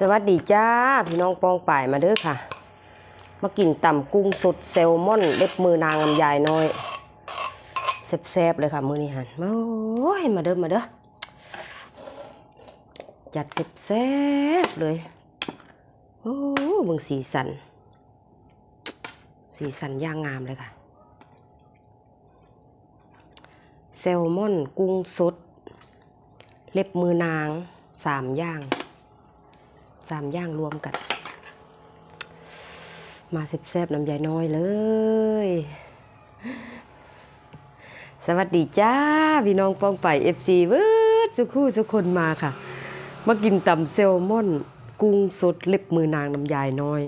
สวัสดีจ้า พี่น้องปองป่ายมาเด้อค่ะ มากินต่ำกุ้งสดแซลมอนเล็บมือนางลำยายน้อยแซ่บๆเลยค่ะ มือนี้หันโอ้ยมาเด้อมาเด้อจัดแซ่บๆเลยโอ้เบิ่งสีสัน สีสันย่างงามเลยค่ะแซลมอนกุ้งสด เล็บมือนางสามย่าง สามย่างรวมกัน มาแซบน้ำยายน้อยเลย สวัสดีจ้า พี่น้องป้องไปเอฟซีเวิร์ดสุคู่สุกคนมาค่ะ มากินตำแซลมอน กุ้งสดเล็บมือนางน้ำยายน้อย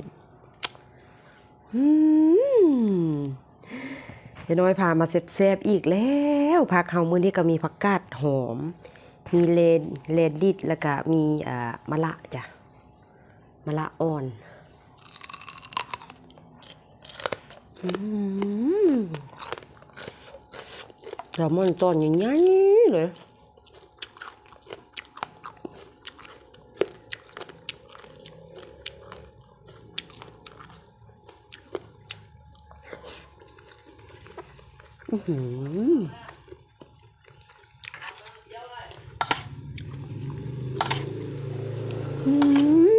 ยายน้อยพามาแซ่บๆอีกแล้วผักเฮามื้อนี้ก็มีผักกาดหอม มีเลนเลนดิดแล้วก็มีอ่ามะละจ้ะ มะละอ่อนแซลมอนตอนใหญ่ๆเลยอือหือ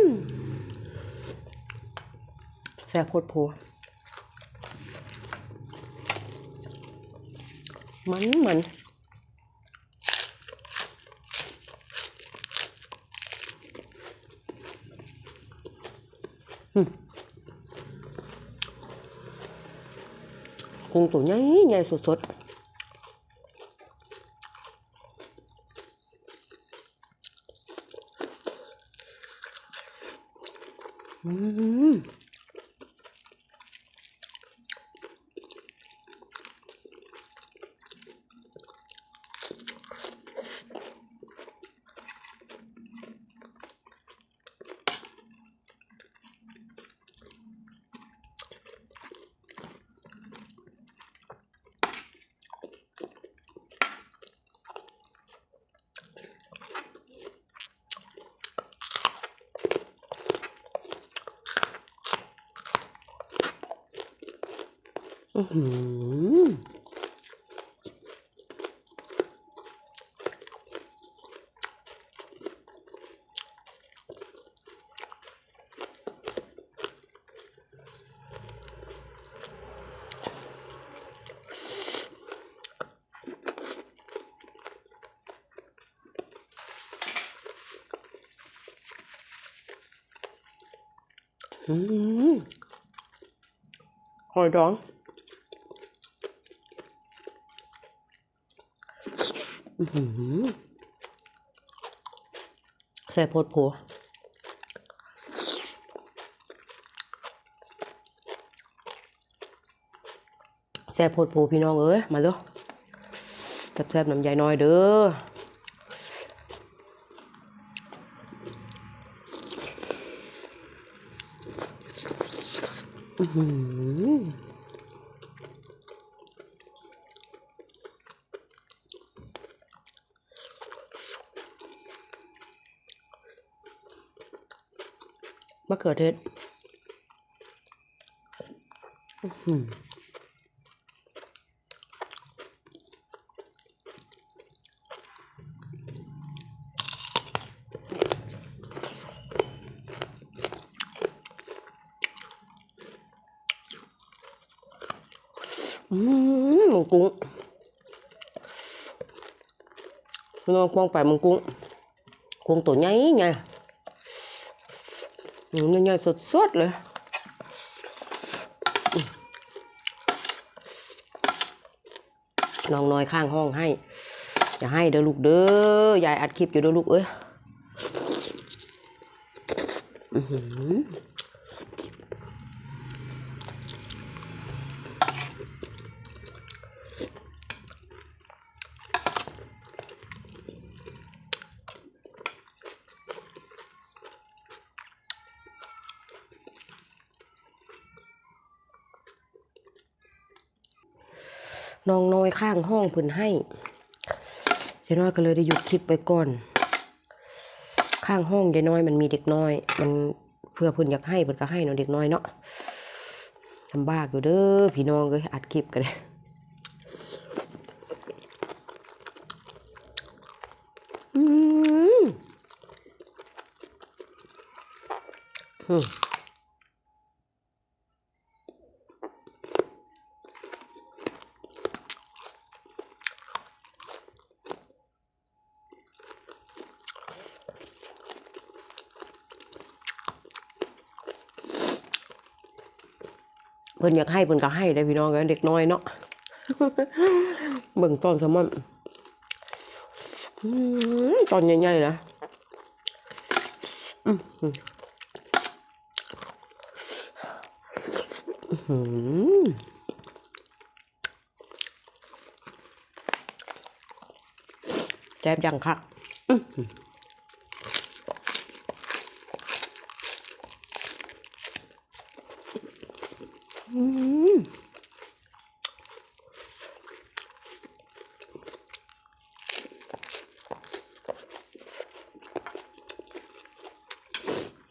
มแซ่บโคตรโพมันมันกุ้งตัวใหญ่ใหญ่สดๆอืม อื้อหืออืมหอยดอง อื้อหือ แซ่บโพดโพแซ่บโพดโพพี่น้องเอ้ย มาเด้อแซ่บๆน้ำใยน้อยเด้ออื้อ มะเขือเทศอืมหมูกุ้งพี่น้องมองไปหมึงกุ้งกุ้งตัวใหญ่ไง หนูใหญ่ๆสดๆเลยน้องน้อยข้างห้องให้ อย่าให้เด้อลูกเด้อยายอัดคลิปอยู่เด้อลูกเอ้ย น้องน้อยข้างห้องเพิ่นให้เจ้าน้อยก็เลยได้หยุดคลิปไปก่อน ข้างห้องยายน้อยมันมีเด็กน้อย มันเพื่อเพิ่นอยากให้เพิ่นก็ให้เนาะเด็กน้อยเนาะลำบากอยู่เด้อพี่น้องเอ้ยอัดคลิปกันเลยอืม เพิ่นอยากให้เพิ่นก็ให้ได้พี่น้องเอ้ยเด็กน้อยเนาะเบิ่งตอนสมอนอืมตอนใหญ่ๆนะแซ่บจังคัก อื้อหือ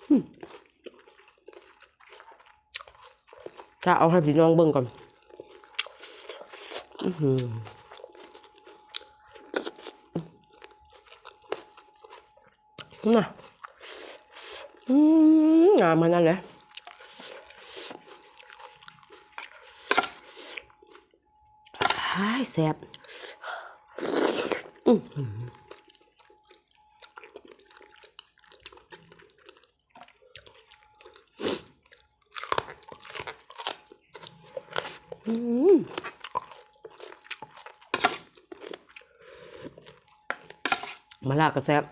อืมจะเอาให้พี่น้องเบิ่งก่อนอื้อหือน่ะ อืมงามขนาดเลย อ้ายแซ่บอืมมะลาก็แซ่บ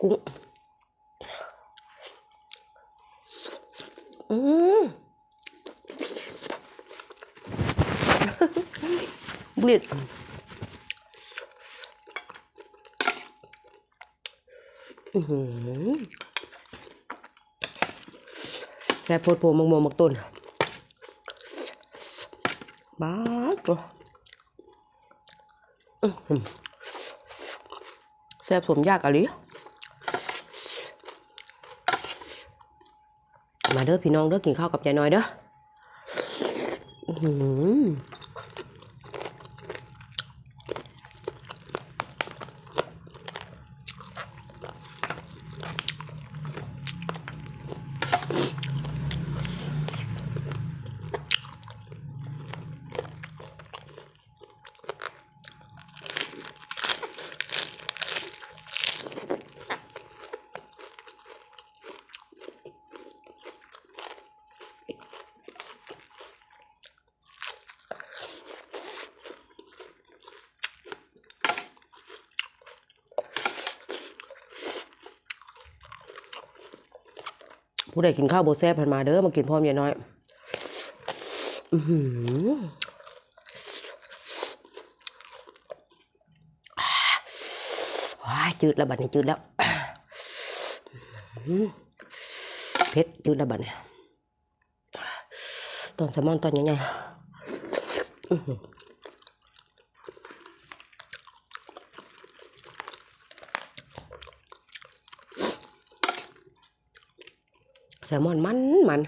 กุ้งอืมบลิดอือหือแซ่บโพดโพมังมมักต้นบ้าตัวแซ่บสมยากอะลิ มาเด้อพี่น้องเด้อกินข้าวกับยายน้อยเด้อ ผู้ใดกินข้าวโบแซ่บผ่านมาเด้อมากินพร้อมยายน้อย อือว้าจืดแล้วบัดนี้จืดแล้วเผ็ดจืดแล้วบัดนี้ตอนแซลมอนตอนใหญ่ๆอื้อหือ แซลมอนมันมัน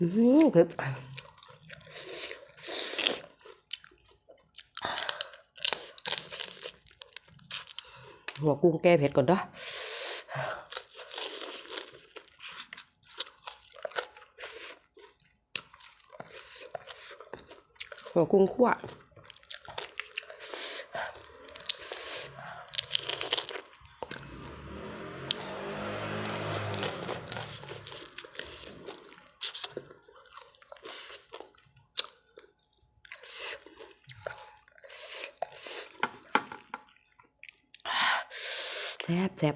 อืมเผ็ด หัวกุ้งแก้เผ็ดก่อนเด้อหัวกุ้งคั่ว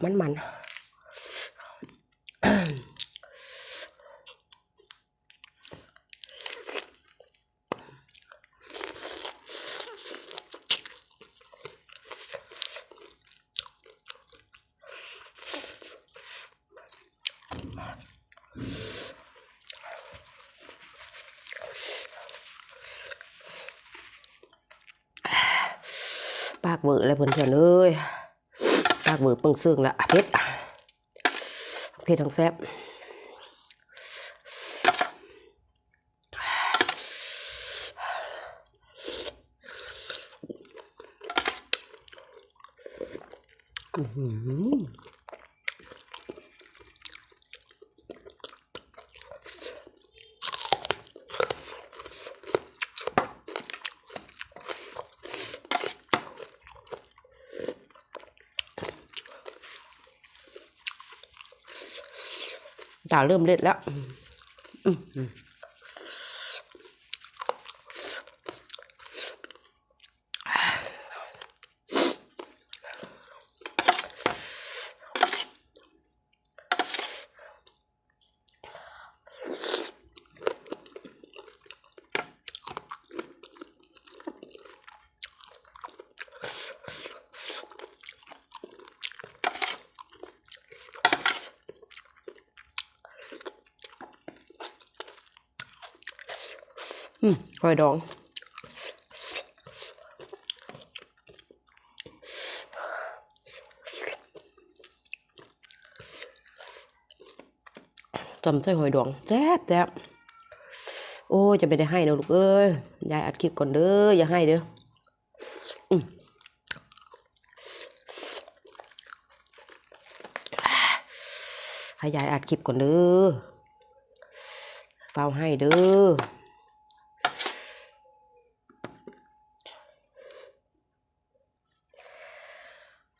มันมันปากเวอร์เลยเพื่อนๆเอ้ยากเบอร์ปึงซึ่งละเพชรเพชรทั้งแซบอืม เริ่มเล็ดแล้วอื้อ หอยดอง จำใส่หอยดองแจ๊บแจ๊บโอ้จะไม่ได้ให้นะลูกเอ้ย ยายอัดคลิปก่อนเด้อ อย่าให้เด้ออืมให้ยายอัดคลิปก่อนเด้อเฝ้าให้เด้อ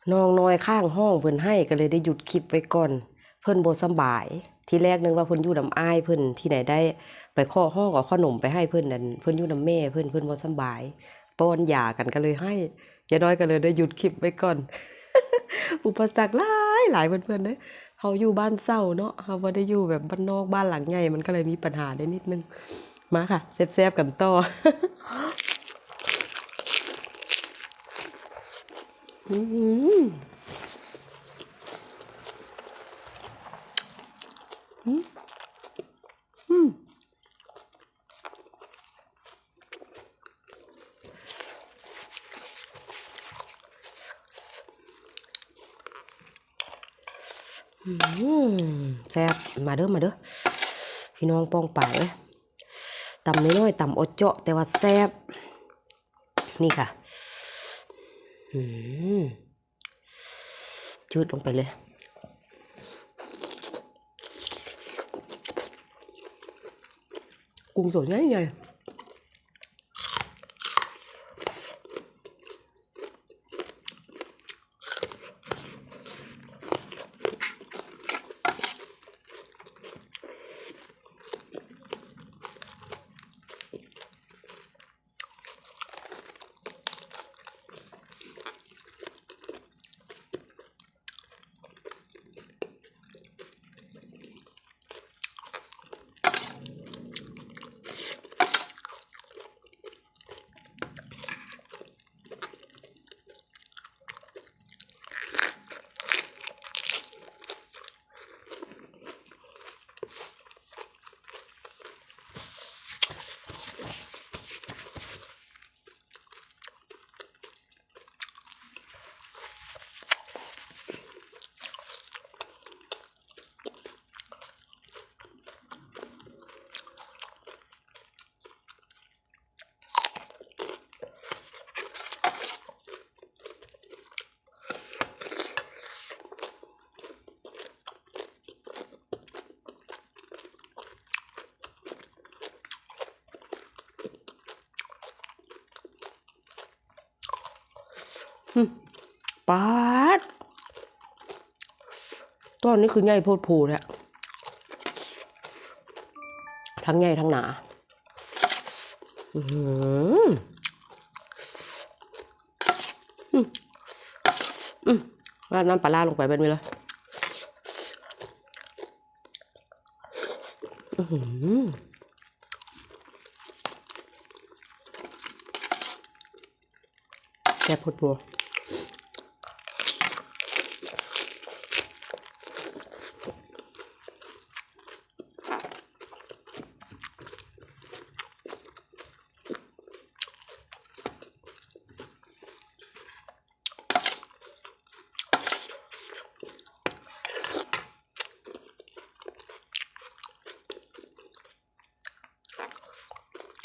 น้องน้อยข้างห้องเพิ่นให้ก็เลยได้หยุดคลิปไว้ก่อน เพิ่นบ่สบาย ที่แรกนึกว่าเพิ่นอยู่นำอ้ายเพิ่นที่ไหนได้ไปข้อห้องเอาขนมไปให้เพิ่นนั่นเพิ่นอยู่นำแม่เพิ่นเพิ่นบ่สบายป้อนยากันก็เลยให้ยายน้อยก็เลยได้หยุดคลิปไว้ก่อน อุปสรรคหลายหลายเพื่อนๆเด้เฮาอยู่บ้านเศร้าเนาะเฮาบ่ได้อยู่แบบบ้านนอกบ้านหลังใหญ่มันก็เลยมีปัญหาได้นิดนึงมาค่ะแซ่บๆกันต่อ อืมอืมอืมอืมแซ่บมาเด้อมาเด้อพี่น้องป้องป่ายเอ้ยตำน้อยๆตำอดเจาะแต่ว่าแซ่บนี่ค่ะ จืดลงไปเลย กุ้งสดง่ายไง ปาดตอนนี้คือใหญ่โพดโผแหละทั้งใหญ่ทั้งหนาอืมอืมราดน้ำปลาร้าลงไปเป็นไงล่ะอื้อหือแซ่บพดบั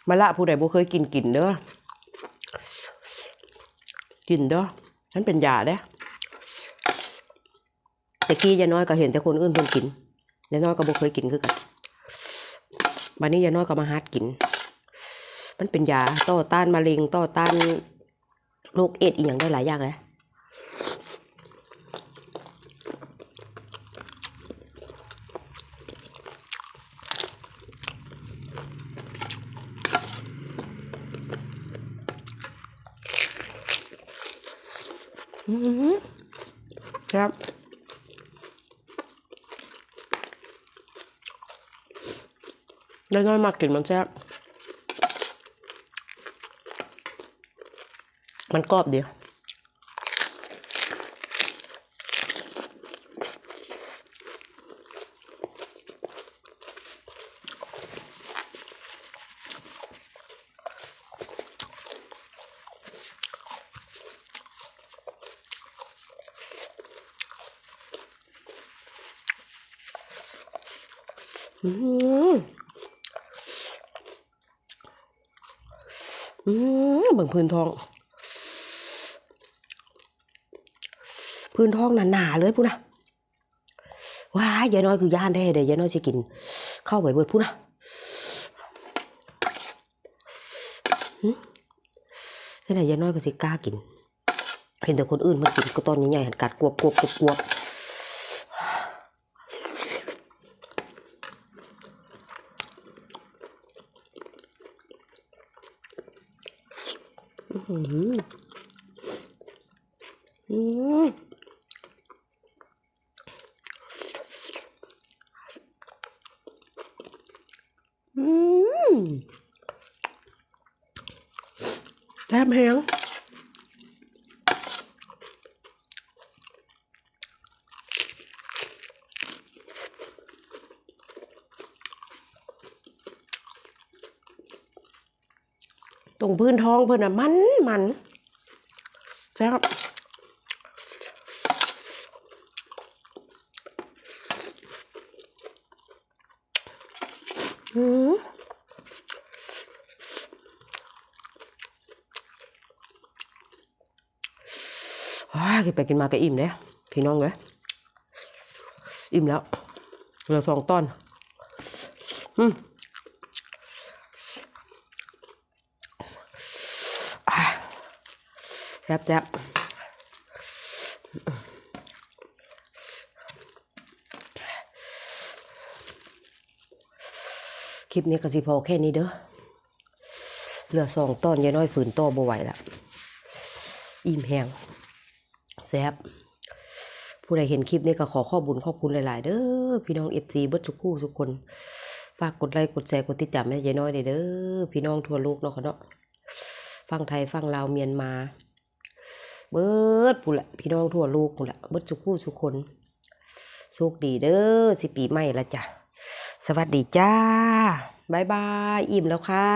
มาละผู้ใดบ่เคยกินกินเด้อกินเด้อฉันเป็นยาเด้แต่กี้ยายน้อยก็เห็นแต่คนอื่นเพิ่นกินยายน้อยก็บ่เคยกินคือกันบัดนี้ยายน้อยก็มาหัดกิน มันเป็นยาต่อต้านมะเร็งต่อต้านโรคเอดส์อีหยังได้หลายอย่างเลย ครับได้น้อยมากกลิ่นมันแซ่บมันกรอบเดี อืมอืมเบิ่งพื้นทอง พื้นทองหนาๆเลยพูนะว้ายยายน้อยคือย่านแท้เด้ยายน้อยสิกิน เข้าไปเบิดพูนะหึนี่ไหนยายน้อยก็สิกล้ากิน เห็นแต่คนอื่นมันกินก็ตอนใหญ่ๆหันกัดกวบกวบกวบกวบ อืมอืมอืมแซ่บแฮงต รงพื้นท้องเพิ่นอะมันมันแซ่ครับอืมว้ากินไปกินมาก็อิ่มเลยพี่น้องเลยอิ่มแล้วเหลือสองตอนอืมอ่า แซ่บแซ่บคลิปนี้ก็สิพอแค่นี้เด้อเหลือสองตอนยายน้อยฝืนโตบ่ไหวละอิ่มแหงแซ่บผู้ใดเห็นคลิปนี้ก็ขอขอบบุญขอบคุณหลาย ๆ เด้อพี่น้องเอฟซีเบิร์ดทุกคู่ทุกคน ฝากกดไลค์กดแชร์กดติดตามให้ยายน้อยเด้อพี่น้องทั่วโลกเนาะค่ะเนาะฟังไทยฟังลาวเมียนมา เบิร์ดผู้ละพี่น้องทั่วโลกผู้ละเบิร์ดทุกคู่ทุกคนโชคดีเด้อสิปีใหม่ละจ้ะ สวัสดีจ้าบายบาย อิ่มแล้วค่ะ